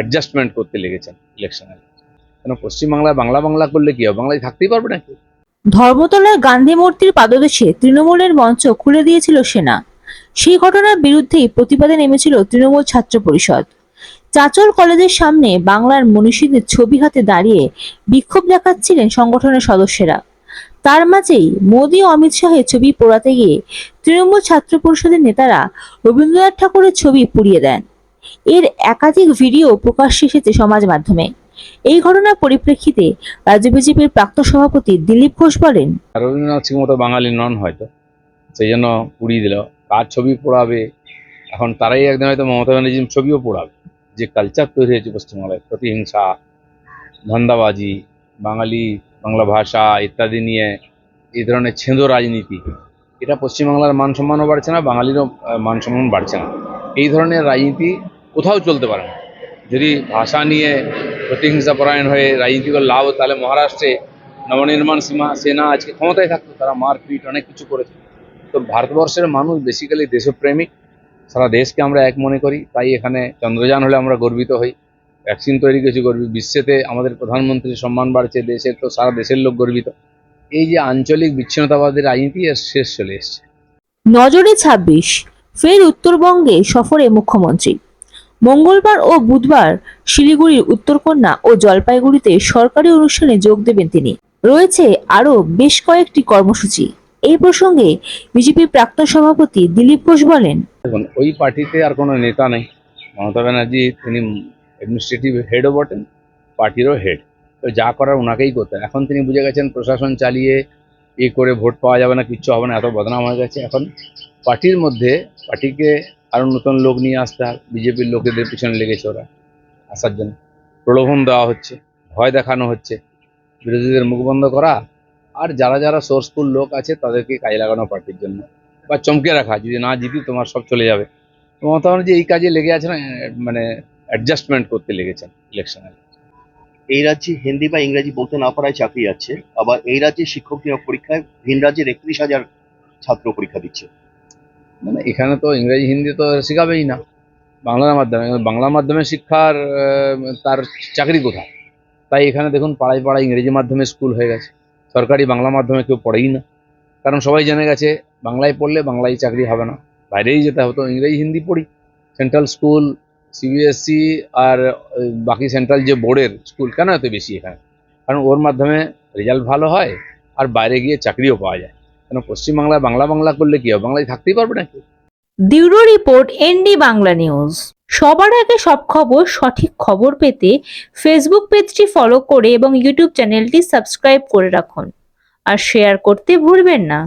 Adjustment করতে লেগেছেন ইলেকশনে কেন পশ্চিমবাংলায় বাংলা বাংলা করলে কি হবে? বাংলায় থাকতেই পারবে নাকি? ধর্মতলার গান্ধী মূর্তির পাদদেশে তৃণমূলের মঞ্চ খুলে দিয়েছিল সেনা। সেই ঘটনার বিরুদ্ধেই প্রতিবাদে নেমেছিল তৃণমূল ছাত্র পরিষদ। চাচল কলেজের সামনে বাংলার মনীষীদের ছবি হাতে দাঁড়িয়ে বিক্ষোভ দেখাচ্ছিলেন সংগঠনের সদস্যরা। তার মাঝেই মোদী ও অমিত শাহের ছবি পোড়াতে গিয়ে তৃণমূল ছাত্র পরিষদের নেতারা রবীন্দ্রনাথ ঠাকুরের ছবি পুড়িয়ে দেন। এর একাধিক ভিডিও প্রকাশ্যে এসেছে সমাজ মাধ্যমে। এই ঘটনার পরিপ্রেক্ষিতে রাজ্য বিজেপির প্রাক্তন সভাপতি দিলীপ ঘোষ বলেন, রবীন্দ্রনাথ সিং মতো বাঙালি নন হয়তো, সেই জন্য পুড়িয়ে দিল। কার ছবি পোড়াবে? এখন তারাই একদিন হয়তো মমতা ব্যানার্জির ছবিও পোড়াবে। যে কালচার তৈরি হয়েছে পশ্চিমবাংলায় প্রতিহিংসা, ধান্দাবাজি, বাঙালি, বাংলা ভাষা ইত্যাদি নিয়ে এই ধরনের ছেঁদো রাজনীতি, এটা পশ্চিমবাংলার মান সম্মানও বাড়ছে না, বাঙালিরও মান সম্মান বাড়ছে না। এই ধরনের রাজনীতি কোথাও চলতে পারে না। যদি ভাষা নিয়ে প্রতিহিংসা পরায়ণ হয়ে রাজনীতি করে লাভ, তাহলে মহারাষ্ট্রে নবনির্মাণ সীমা, সেনা আজকে ক্ষমতায় থাকতো, তারা মারপিট, অনেক কিছু করেছে। তো ভারতবর্ষের মানুষ বেসিক্যালি দেশপ্রেমিক। সারা দেশকে আমরা এক মনে করি, তাই এখানে চন্দ্রযান হলে আমরা গর্বিত হই। ভ্যাকসিন তৈরি করেছি গর্বিত বিশ্বেতে আমাদের প্রধানমন্ত্রীর সম্মান বাড়ছে, দেশের তো সারা দেশের লোক গর্বিত। এই যে আঞ্চলিক বিচ্ছিন্নতাবাদের রাজনীতি এর শেষ চলে এসছে। নজরে ছাব্বিশ, ফের উত্তরবঙ্গে সফরে মুখ্যমন্ত্রী। মঙ্গলবার ও বুধবার শিলিগুড়ির উত্তরকন্যা ও জলপাইগুড়িতে সরকারি অনুষ্ঠানে যোগ দেবেন তিনি। রয়েছে আরও বেশ কয়েকটি কর্মসূচি। এই প্রসঙ্গে বিজেপির প্রাক্তন সভাপতি দিলীপ ঘোষ বলেন, দেখুন, ওই পার্টিতে আর কোনো নেতা নেই। মমতা ব্যানার্জি, তিনি অ্যাডমিনিস্ট্রেটিভ হেডও বটেন, পার্টিরও হেড তো যা করার ওনাকেই করতে এখন তিনি বুঝে গেছেন, প্রশাসন চালিয়ে এ করে ভোট পাওয়া যাবে না, কিচ্ছু হবে না, এত বদনাম হয়ে গেছে। এখন পার্টির মধ্যে, পার্টিকে আরও নতুন লোক নিয়ে আসতে হবে বিজেপির লোকেদের পিছনে লেগেছে ওরা আসার জন্য। প্রলোভন দেওয়া হচ্ছে, ভয় দেখানো হচ্ছে। বিরোধীদের মুখ বন্ধ করা আর যারা যারা সোর্সফুল লোক আছে তাদেরকে কাজে লাগানো পার্টির জন্য। বা চমকে রাখা, যদি না জিতি তোমার সব চলে যাবে। মমতা যে এই কাজে লেগে আছে না মানে অ্যাডজাস্টমেন্ট করতে লেগেছেন ইলেকশনে এই রাজ্যে হিন্দি বা ইংরেজি বলতে না পারায় চাকরি আছে, আবার এই রাজ্যে শিক্ষক নিয়োগ পরীক্ষায় ভিন রাজ্যের একত্রিশ হাজার ছাত্র পরীক্ষা দিচ্ছে। মানে এখানে তো ইংরেজি, হিন্দি তো শেখাবেই না। বাংলার মাধ্যমে, বাংলা মাধ্যমে শিক্ষার তার চাকরি কোথায়? তাই এখানে দেখুন, পাড়ায় পাড়ায় ইংরেজি মাধ্যমে স্কুল হয়ে গেছে। সরকারি বাংলা মাধ্যমে কেউ পড়েই না। কারণ সবাই জেনে গেছে, বাংলায় পড়লে বাংলায় চাকরি হবে না। বাইরেই যেতে হতো ইংরেজি, হিন্দি পড়ি। সেন্ট্রাল স্কুল সিবিএসসি আর বাকি সেন্ট্রাল যে বোর্ডের স্কুল, কেন এত বেশি এখানে? কারণ ওর মাধ্যমে রেজাল্ট ভালো হয় আর বাইরে গিয়ে চাকরিও পাওয়া যায়। কেন পশ্চিমবাংলায় বাংলা বাংলা করলে কি হবে? বাংলায় থাকতেই পারবে নাকি? Bureau report, ND Bangla news. সবার আগে সব খবর, সঠিক খবর পেতে ফেসবুক পেজটি ফলো করে এবং ইউটিউব চ্যানেলটি সাবস্ক্রাইব করে রাখুন। আর শেয়ার করতে ভুলবেন না।